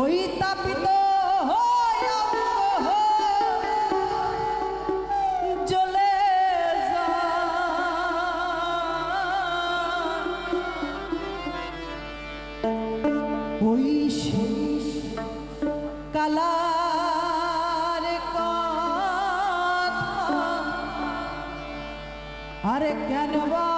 ওই তাপিত। ওই শেষ কালার I know.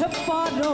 હપારો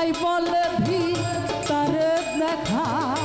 প্রায় বলে তার দেখা